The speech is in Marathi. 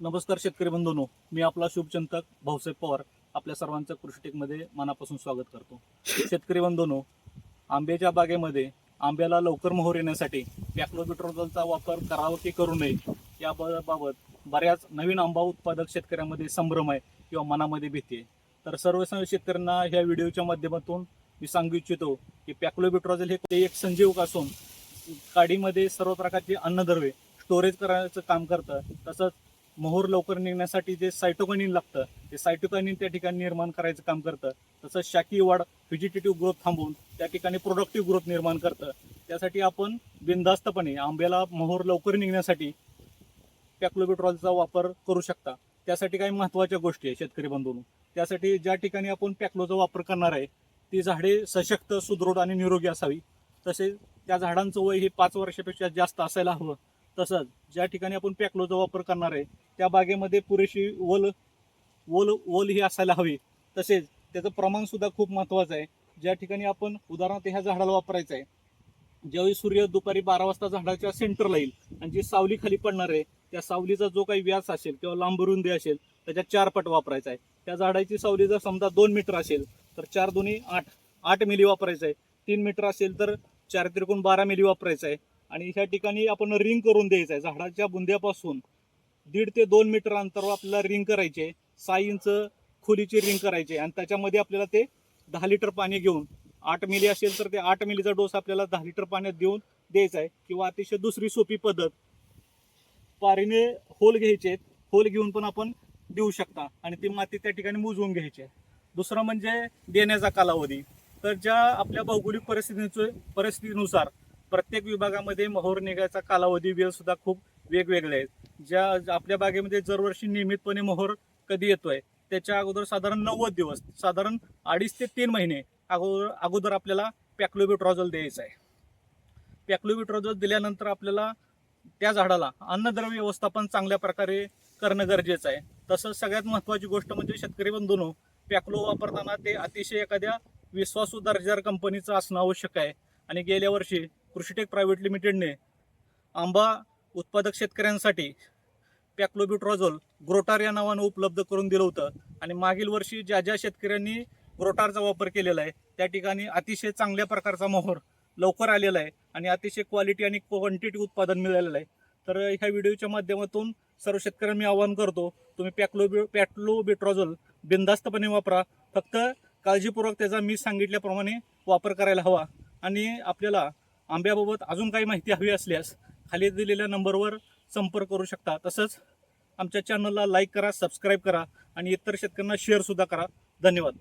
नमस्कार शेतकरी बंधूनो मी आपला शुभचिंतक भाऊसाहेब पवार आपल्या सर्वांचं कृषीटेकमध्ये मनापासून स्वागत करतो. शेतकरी बंधूनो आंब्याच्या बागेमध्ये आंब्याला लवकर मोहर येण्यासाठी पॅक्लोबिट्रोजलचा वापर करावा की करू नये या बाबत बऱ्याच नवीन आंबा उत्पादक शेतकऱ्यांमध्ये संभ्रम आहे किंवा मनामध्ये भीती आहे. तर सर्व शेतकऱ्यांना ह्या व्हिडिओच्या माध्यमातून मी सांगू इच्छितो की पॅक्लोबिट्रोजल हे ते एक संजीवक असून काडीमध्ये सर्व प्रकारचे अन्नद्रव्ये स्टोरेज करायचं काम करतं तसंच मोहर लवकर निघण्यासाठी जे सायटोकनिन लागतं ते सायटोकनिन त्या ठिकाणी निर्माण करायचं काम करतं. तसंच शाकी वाढ व्हेजिटेटिव्ह ग्रोथ थांबवून त्या ठिकाणी प्रोडक्टिव्ह ग्रोथ निर्माण करतं. त्यासाठी आपण बिनधास्तपणे आंब्याला मोहर लवकर निघण्यासाठी पॅक्लोबिट्रॉलचा वापर करू शकता. त्यासाठी काही महत्त्वाच्या गोष्टी आहे शेतकरी बंधूंनो. त्यासाठी ज्या ठिकाणी आपण पॅक्लोचा वापर करणार आहे ती झाडे सशक्त सुदृढ आणि निरोगी असावी. तसेच त्या झाडांचं वय हे पाच वर्षापेक्षा जास्त असायला हवं. तसंच ज्या ठिकाणी आपण पॅक्लोचा वापर करणार आहे त्या बागेमध्ये पुरेशी ओल ओल वल ही असायला हवी. तसेच त्याचं प्रमाणसुद्धा खूप महत्त्वाचं आहे. ज्या ठिकाणी आपण उदाहरणार्थ ह्या झाडाला वापरायचं आहे ज्यावेळी सूर्य दुपारी बारा वाजता झाडाच्या सेंटरला येईल आणि जी सावली खाली पडणार आहे त्या सावलीचा जो काही व्यास असेल किंवा लांबरुंदी असेल त्याच्या चार पट वापरायचा आहे. त्या झाडाची सावली जर समजा दोन मीटर असेल तर चार दोन्ही आठ आठ मिली वापरायचं आहे. तीन मीटर असेल तर चार त्रिकोण बारा मिली वापरायचं आहे. आणि ह्या ठिकाणी आपण रिंग करून द्यायचं आहे झाडाच्या बुंद्यापासून दीड ते दोन मीटर अंतरावर आपल्याला रिंग करायचे. सहा इंच खोलीची रिंग करायची. आणि त्याच्यामध्ये आपल्याला ते दहा लिटर पाणी घेऊन आठ मिली असेल तर ते आठ मिलीचा डोस आपल्याला दहा लिटर पाण्यात देऊन द्यायचा आहे किंवा अतिशय दुसरी सोपी पद्धत पारीने होल घ्यायचे. आहेत होल घेऊन पण आपण देऊ शकता. आणि ती माती त्या ठिकाणी मोजवून घ्यायची दुसरं म्हणजे देण्याचा कालावधी. तर ज्या आपल्या भौगोलिक परिस्थितीचे परिस्थितीनुसार प्रत्येक विभागामध्ये मोहर निघायचा कालावधी वेळ सुद्धा खूप वेगवेगळे आहेत. ज्या आपल्या बागेमध्ये दरवर्षी नियमितपणे मोहर कधी येतोय त्याच्या अगोदर साधारण नव्वद दिवस साधारण अडीच ते तीन महिने अगोदर अगोदर आपल्याला पॅक्लोबिट्रॉझल द्यायचं आहे. पॅक्लोबिट्रॉझल दिल्यानंतर आपल्याला त्या झाडाला अन्नद्रव्य व्यवस्थापन चांगल्या प्रकारे करणं गरजेचं आहे. तसंच सगळ्यात महत्त्वाची गोष्ट म्हणजे शेतकरी बंधूनो पॅक्लो वापरताना ते अतिशय एखाद्या विश्वासू दर्जादार कंपनीचं असणं आवश्यक आहे. आणि गेल्या वर्षी कृषीटेक प्रायव्हेट लिमिटेडने आंबा उत्पादक शेतकऱ्यांसाठी पॅक्लोब्युट्रॉझोल ग्रोटार या नावानं उपलब्ध करून दिलं होतं. आणि मागील वर्षी ज्या ज्या शेतकऱ्यांनी ग्रोटारचा वापर केलेला आहे त्या ठिकाणी अतिशय चांगल्या प्रकारचा मोहर लवकर आलेला आहे आणि अतिशय क्वालिटी आणि क्वांटिटी उत्पादन मिळालेलं आहे. तर ह्या व्हिडिओच्या माध्यमातून सर्व शेतकऱ्यांना मी आवाहन करतो तुम्ही पॅक्लोबि पॅक्लोबिट्रॉझोल बिनधास्तपणे वापरा. फक्त काळजीपूर्वक त्याचा मी सांगितल्याप्रमाणे वापर करायला हवा. आणि आपल्याला आंब्याबाबत अजून काही माहिती हवी असल्यास खाली दिलेल्या नंबरवर संपर्क करू शकता. तसंच आमच्या चॅनलला लाईक करा सबस्क्राईब करा आणि इतर शेतकऱ्यांना शेअरसुद्धा करा. धन्यवाद.